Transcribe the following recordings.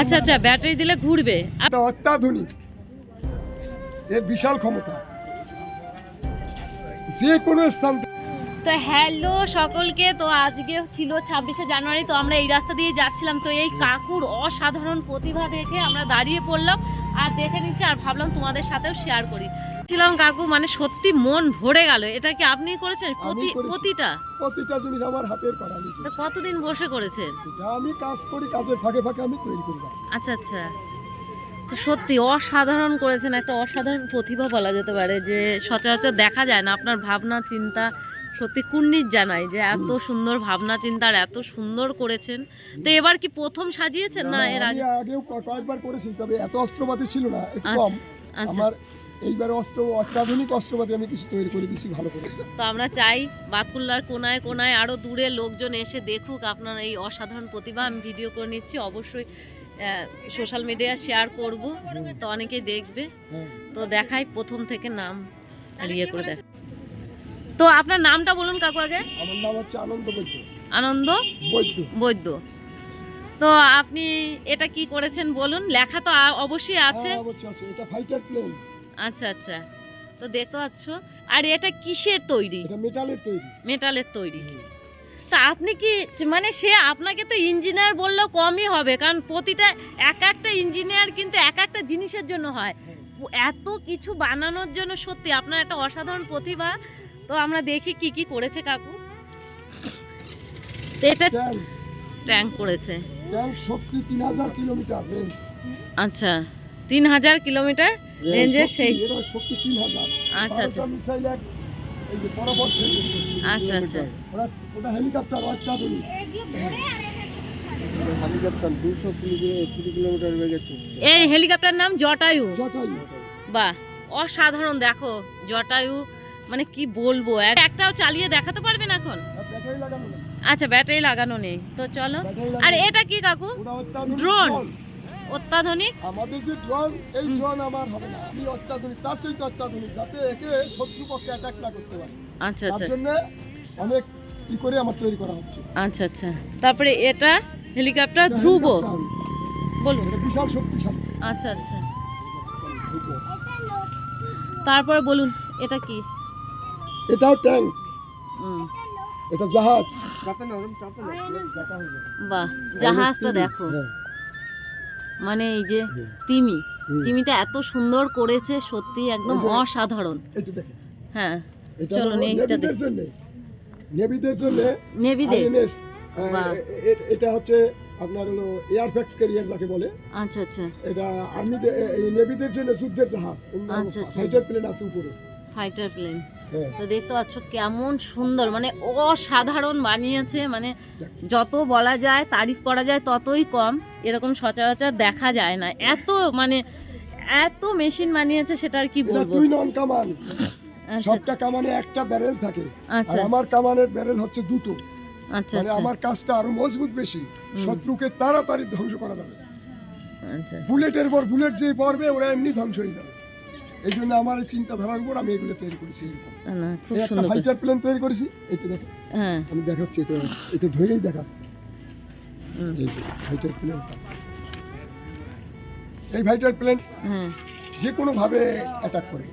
আচ্ছা আচ্ছা ব্যাটারি দিলে ঘুরবে। অত্যাধুনিক। এর বিশাল ক্ষমতা। যে কোনো স্থান তো হ্যালো সকলকে তো আজকে ছিল ছাব্বিশে জানুয়ারি তো আমরা এই রাস্তা দিয়ে যাচ্ছিলাম। তো এই কাকুর অসাধারণ প্রতিভা দেখে আমরা দাঁড়িয়ে পড়লাম। আর দেখে নিচ্ছি আর ভাবলাম তোমাদের সাথেও শেয়ার করি। ছিলাম কাকু মানে সত্যি মন ভরে গেল। এটা কি আপনি করেছেন? প্রতি প্রতিটা? প্রতিটা জিনিস আমার হাতের করা নিজে কতদিন বসে করেছেন? এটা আমি কাজ করি কাজের ফাঁকে ফাঁকে আমি তৈরি করি। আচ্ছা আচ্ছা। তো সত্যি অসাধারণ করেছেন একটা অসাধারণ প্রতিভা বলা যেতে পারে যে সচরাচর দেখা যায় না। আপনার ভাবনা চিন্তা সত্যি কুন্নির জানাই যে এত সুন্দর ভাবনা চিন্তা আর এত সুন্দর করেছেন। তো এবার কি প্রথম সাজিয়েছেন? না এর আগে? আগেও কয়েকবার করেছি তবে এত অস্ত্রপাতি ছিল না আচ্ছা, কম। আচ্ছা। আমার এইবার অস্ত্র অত্যাধুনিক অস্ত্রপাতি আমি কিছু তৈরি করে দিচ্ছি ভালো করে। তো আমরা চাই বাতকুল্লার কোনায় কোনায় আরও দূরে লোকজন এসে দেখুক আপনার এই অসাধারণ প্রতিভা। আমি ভিডিও করে নিচ্ছি অবশ্যই সোশ্যাল মিডিয়া শেয়ার করব। তো অনেকেই দেখবে। তো দেখাই প্রথম থেকে নাম ইয়ে করে দেখ। তো আপনার নামটা বলুন কাকু আগে। আমার নাম হচ্ছে আনন্দ বৈদ্য। আনন্দ বৈদ্য। বৈদ্য। তো আপনি এটা কি করেছেন বলুন? লেখা তো অবশ্যই আছে। হ্যাঁ, অবশ্যই আছে। এটা ফাইটার প্লেন আচ্ছা আচ্ছা। তো দেখতে পাচ্ছ? আর এটা কিসের তৈরি? এটা মেটালের তৈরি। মেটালের তৈরি। তা আপনি কি মানে সে আপনাকে তো ইঞ্জিনিয়ার বললেও কমই হবে কারণ প্রতিটা এক একটা ইঞ্জিনিয়ার কিন্তু এক একটা জিনিসের জন্য হয়। এত কিছু বানানোর জন্য সত্যি আপনার একটা অসাধারণ প্রতিভা। তো আমরা দেখি কি কি করেছে কাকু। তো এটা ট্যাঙ্ক। ট্যাঙ্ক করেছে। ট্যাঙ্ক শক্তি তিন হাজার কিলোমিটার আচ্ছা। তিন হাজার কিলোমিটার রেঞ্জে সেই আচ্ছা আচ্ছা। আচ্ছা আচ্ছা। ওটা হেলিকপ্টার অত্যাধুনিক এই হেলিকপ্টার নাম জটায়ু। জটায়ু। বাহ অসাধারণ দেখো। জটায়ু মানে কি বলব এক- একটাও চালিয়ে দেখাতে পারবেন এখন? আর ব্যাটারি লাগানো না আচ্ছা ব্যাটারি লাগানো নেই। তো চলো। আর এটা কি কাকু? ড্রোন। অত্যাধুনিক। আমাদের যে ড্রোন এই ড্রোন আমার হবে না। আমি অত্যাধুনিক তার সেই অত্যাধুনিক যাতে একে শত্রুপক্ষে অ্যাটাক না করতে পারে। আচ্ছা তার আচ্ছা। জন্য অনেক ই করে আমার তৈরি করা হচ্ছে। আচ্ছা আচ্ছা। তারপরে এটা হেলিকপ্টার ধ্রুব। বলুন। এটা বিশাল শক্তিশালী। আচ্ছা আচ্ছা। তারপরে বলুন এটা কি? এটাও ট্যাঙ্ক হুম, এটা জাহাজ। বাহ জাহাজটা দেখো। হ্যাঁ, মানে এই যে তিমি। তিমিটা এত সুন্দর করেছে সত্যি একদম অসাধারণ। হ্যাঁ চলো, নেভিদের জন্য। নেভিদের এ- এটা হচ্ছে আপনার হলো এয়ারফ্যাক্স ক্যারিয়ার যাকে বলে। আচ্ছা আচ্ছা। এটা আর্মি নেভিদের জন্য যুদ্ধের জাহাজ। আচ্ছা, আচ্ছা। প্লেন আছে উপরে। Fighter plane. হ্যাঁ। তো দেখতে পাচ্ছ কেমন সুন্দর মানে অসাধারণ বানিয়েছে মানে যত বলা যায় তারিফ করা যায় ততই কম। এরকম সচরাচর দেখা যায় না। এত মানে এত মেশিন বানিয়েছে সেটা আর কি বলব? দুই নন কামান। আচ্ছা সবটা কামানে একটা ব্যারেল থাকে। আর আচ্ছা আমার কামানের ব্যারেল হচ্ছে দুটো। আচ্ছা মানে আচ্ছা। আমার কাজটা আরও মজবুত বেশি। শত্রুকে তাড়াতাড়ি ধ্বংস করা যাবে। আচ্ছা। বুলেটের পর বুলেট যে পড়বে ওরা এমনি ধ্বংস হয়ে যাবে। এই জন্য আমার এই চিন্তাধারার উপর আমি এগুলো তৈরি করেছি এরকম। একটা ফাইটার প্লেন তৈরি করেছি এটা দেখো। হ্যাঁ। আমি দেখাচ্ছি এটা এটা ধরেই দেখাচ্ছি। এই ফাইটার প্লেন এই ফাইটার প্লেন যে কোনো ভাবে অ্যাটাক করে।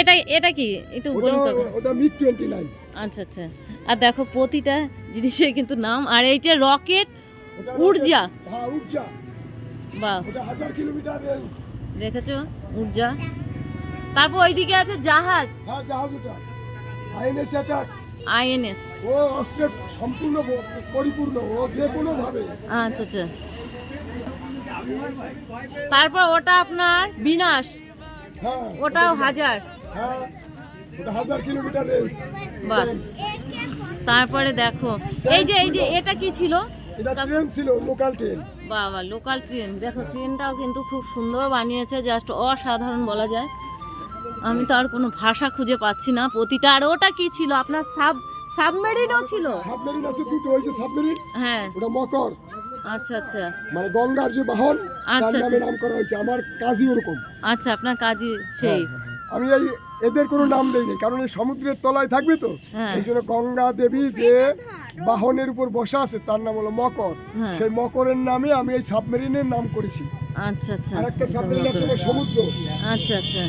এটা এটা কি? একটু বলুন কাকু। ওটা মিগ টোয়েন্টি নাইন আচ্ছা আচ্ছা। আর দেখো প্রতিটা জিনিসের কিন্তু নাম আর এইটা রকেট উর্জা বা দেখেছ? ঊর্জা। তারপর ওইদিকে আছে জাহাজ। হ্যাঁ আইএনএস ও অস্ত্রের সম্পূর্ণ পরিপূর্ণ ও যে কোনো ভাবে। আচ্ছা আচ্ছা। তারপর ওটা আপনার বিনাশ। হ্যাঁ ওটাও হাজার। হ্যাঁ ওটা হাজার কিলোমিটার রেঞ্জ। বাহ। তারপরে দেখো এই যে এই যে এটা কি ছিল? ট্রেন ছিল লোকাল ট্রেন বাবা লোকাল ট্রেন দেখো ট্রেনটাও কিন্তু খুব সুন্দর বানিয়েছে জাস্ট অসাধারণ বলা যায়। আমি তো আর কোনো ভাষা খুঁজে পাচ্ছি না প্রতিটা আর ওটা কি ছিল? আপনার সাব সাবমেরিনও ছিল? সাবমেরিন আছে দুটো ওই যে সাবমেরিন হ্যাঁ। ওটা মকর। আচ্ছা আচ্ছা। মানে গঙ্গার যে বাহন আচ্ছা, নামে আচ্ছা। নাম হয়েছে আমার কাজই ওরকম। আচ্ছা আপনার কাজই সেই। আমি এই এদের কোনো নাম দেয়নি কারণ এই সমুদ্রের তলায় থাকবে তো। হ্যাঁ। এই জন্য গঙ্গা দেবী যে বাহনের উপর বসা আছে তার নাম হলো মকর। হ্যাঁ। সেই মকরের নামে আমি এই সাবমেরিনের নাম করেছি। আচ্ছা আচ্ছা। আর একটা সাবমেরিন আছে সমুদ্র। আচ্ছা আচ্ছা।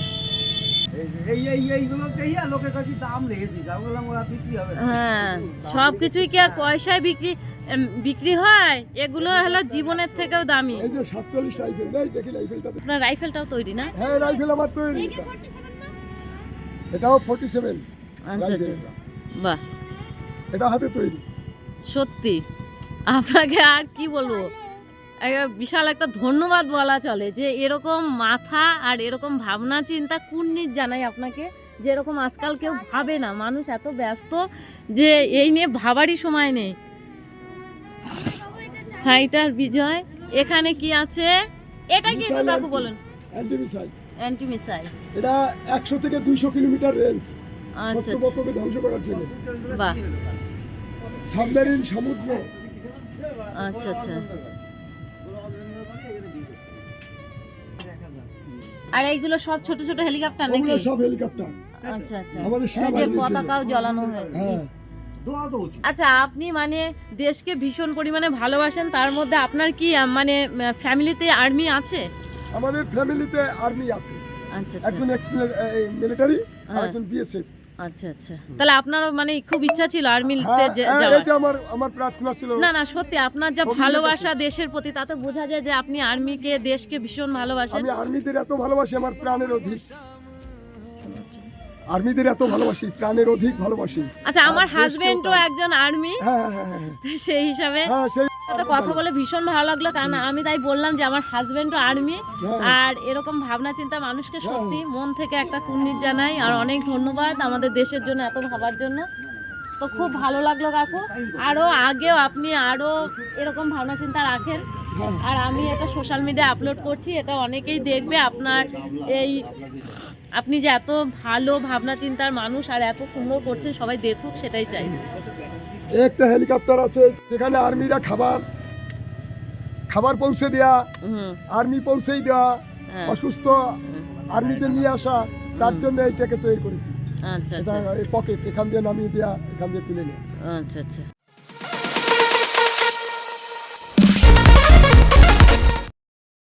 হ্যাঁ সব কিছুই কি আর পয়সায় বিক্রি বিক্রি হয়? এগুলো হলো জীবনের থেকেও দামি। আপনার রাইফেলটাও তৈরি না? হ্যাঁ রাইফেল আমার তৈরি। এটাও ফোর্টি সেভেন আচ্ছা আচ্ছা। বাহ। এটা হাতে তৈরি। সত্যি? আপনাকে আর কি বলব? বিশাল একটা ধন্যবাদ বলা চলে যে এরকম মাথা আর এরকম ভাবনা চিন্তা কুন্নির জানাই আপনাকে। যে এরকম আজকাল কেউ ভাবে না। মানুষ এত ব্যস্ত যে এই নিয়ে ভাবারই সময় নেই। ফাইটার বিজয় এখানে কি আছে? এটা কি কাকু বলেন। অ্যান্টি মিসাইল এটা একশো থেকে দুইশো কিলোমিটার রেঞ্জ আচ্ছা আচ্ছা। শত্রুপক্ষকে ধ্বংস করার জন্য। বাহ। সাবমেরিন সমুদ্র। আচ্ছা আচ্ছা। আর এইগুলো সব ছোট ছোট হেলিকপ্টার নাকি? সব হেলিকপ্টার। আচ্ছা আচ্ছা। আমাদের এই যে পতাকাও জ্বালানো হ্যাঁ। দোয়া তো উচিত। আচ্ছা আপনি মানে দেশকে ভীষণ পরিমাণে ভালোবাসেন তার মধ্যে আপনার কি মানে ফ্যামিলিতে আর্মি আছে? আমাদের ফ্যামিলিতে আর্মি আছে। আচ্ছা আচ্ছা। একজন এক্স মিলিটারি আর। একজন বিএসএফ আচ্ছা আচ্ছা। তাহলে আপনারও মানে খুব ইচ্ছা ছিল আর্মিতে হ্যাঁ হ্যাঁ, যাওয়ার? আমার আমার প্রার্থনা ছিল। না না সত্যি আপনার যা ভালোবাসা দেশের প্রতি তাতে বোঝা যায় যে আপনি আর্মিকে দেশকে ভীষণ ভালোবাসেন। আমি আর্মিদের এত ভালোবাসি আমার প্রাণের অধিক। আর্মিদের এত ভালোবাসি প্রাণের অধিক ভালোবাসি। আচ্ছা আমার হাজবেন্ডও একজন আর্মি হ্যাঁ। সেই হিসাবে? হ্যাঁ সেই কথা বলে ভীষণ ভালো লাগল কারণ আমি তাই বললাম যে আমার হাজবেন্ডও আর্মি হ্যাঁ। আর এরকম ভাবনা চিন্তা মানুষকে সত্যি মন থেকে একটা কুর্নিশ জানাই আর অনেক ধন্যবাদ আমাদের দেশের জন্য এত ভাবার জন্য। তো খুব ভালো লাগল কাকু। আরও আগেও আপনি আরও এরকম ভাবনা চিন্তা রাখেন হ্যাঁ। আর আমি এটা সোশ্যাল মিডিয়া আপলোড করছি এটা অনেকেই দেখবে আপনার এই আপনি যে এত ভালো ভাবনা চিন্তার মানুষ আর এত সুন্দর করছেন সবাই দেখুক সেটাই চাই। একটা হেলিকপ্টার আছে যেখানে আর্মিরা খাবার খাবার পৌঁছে দেয়া আর্মি পৌঁছেই দেওয়া হ্যাঁ। অসুস্থ আর্মিদের নিয়ে আসা তার জন্য এইটাকে তৈরি করেছি। আচ্ছা এটা আচ্ছা। এই পকেট এখান দিয়ে নামিয়ে দেওয়া এখান দিয়ে তুলে নেওয়া আচ্ছা আচ্ছা।